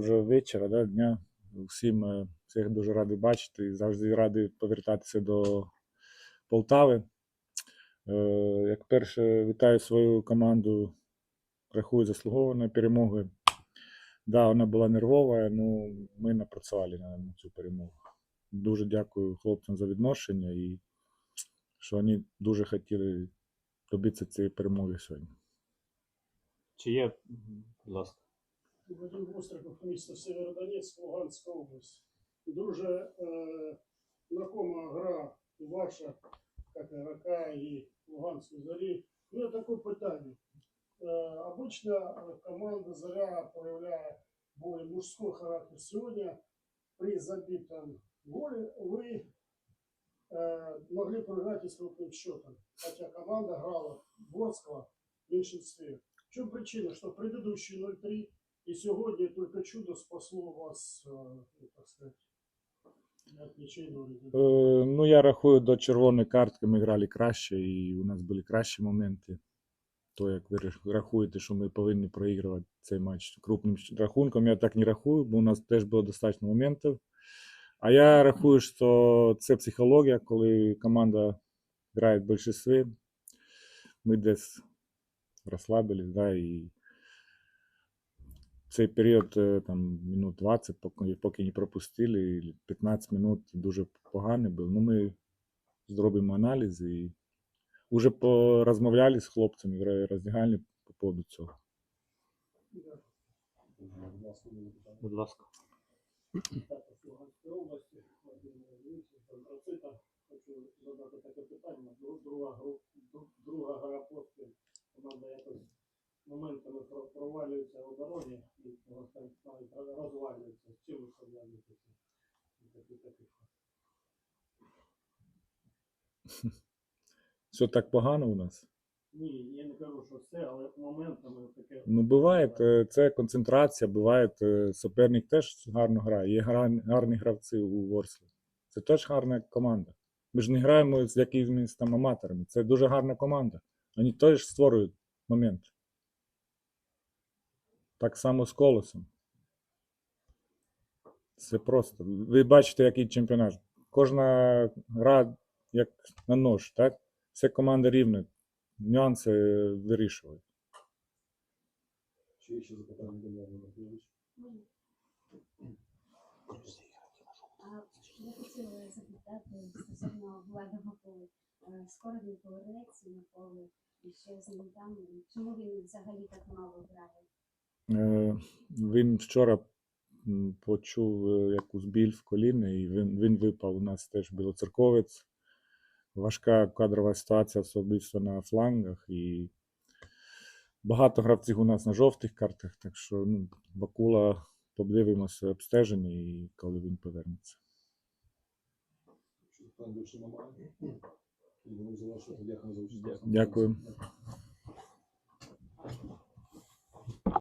вже вечора, да, дня. Всім е, всіх дуже радий бачити і завжди радий повертатися до Полтави. Е, Як перше, вітаю свою команду, рахую заслугованою перемогою. Да, вона була нервова, але ми напрацювали на на цю перемогу. Дуже дякую хлопцям за відношення і що вони дуже хотіли добитися цієї перемоги сьогодні. Чи є, будь ласка. Вадим Востриков, місто Северодонецьк, Луганська область. Дуже е, знакома гра ваша, як игрока і Луганської зорі. Ну, таке питання. Е, обычно е, команда Заря проявляє более мужской характер. Сегодня при забитом голе вы э, могли проиграть и с крупным счетом, хотя команда играла Ворского в меньшинстве. В чем причина, что предыдущий 0-3 и сегодня только чудо спасло вас, э, ну, так сказать? Е, Ну, я рахую, до червоної картки ми грали краще, і у нас були кращі моменти. То, як ви рахуєте, що ми повинні проігрувати цей матч крупним рахунком, я так не рахую, бо у нас теж було достатньо моментів. А я рахую, що це психологія, коли команда грає в більшості, ми десь розслабились, да, і цей період е, там минут 20, поки, поки не пропустили, і 15 минут дуже поганий був. Ну, ми зробимо аналіз і вже порозмовляли з хлопцями в роздягальні по поводу цього. Будь ласка. Хочу задати таке питання. Дру- Друга, друга гра поспіль. Команда якось моментами про- в обороні і розвалюється. З чим ви пов'язуєте такі такі? Все так погано у нас. Ні, я не кажу, що все, але моментами таке. Ну, буває, е, це концентрація, буває, е, суперник теж гарно грає. Є гарні гравці у Ворслі. Це теж гарна команда. Ми ж не граємо з якимись там аматорами. Це дуже гарна команда. Вони теж створюють момент. Так само з колосом. Це просто. Ви бачите, який чемпіонат. Кожна гра як на нож, так? Все команда рівна. Нюанси е, вирішують. Чи є ще запитання до Марії Матвійович? Я хотіла запитати стосовно владного поля. Е, Скоро він повернеться на поле і що з ним там. Чому він взагалі так мало грає? Е, Він вчора почув е, якусь біль в коліні, і він, він випав. У нас теж білоцерковець. Важка кадрова ситуація, особисто на флангах. І багато гравців у нас на жовтих картах, так що ну, Бакула подивимося обстеження і коли він повернеться. Чи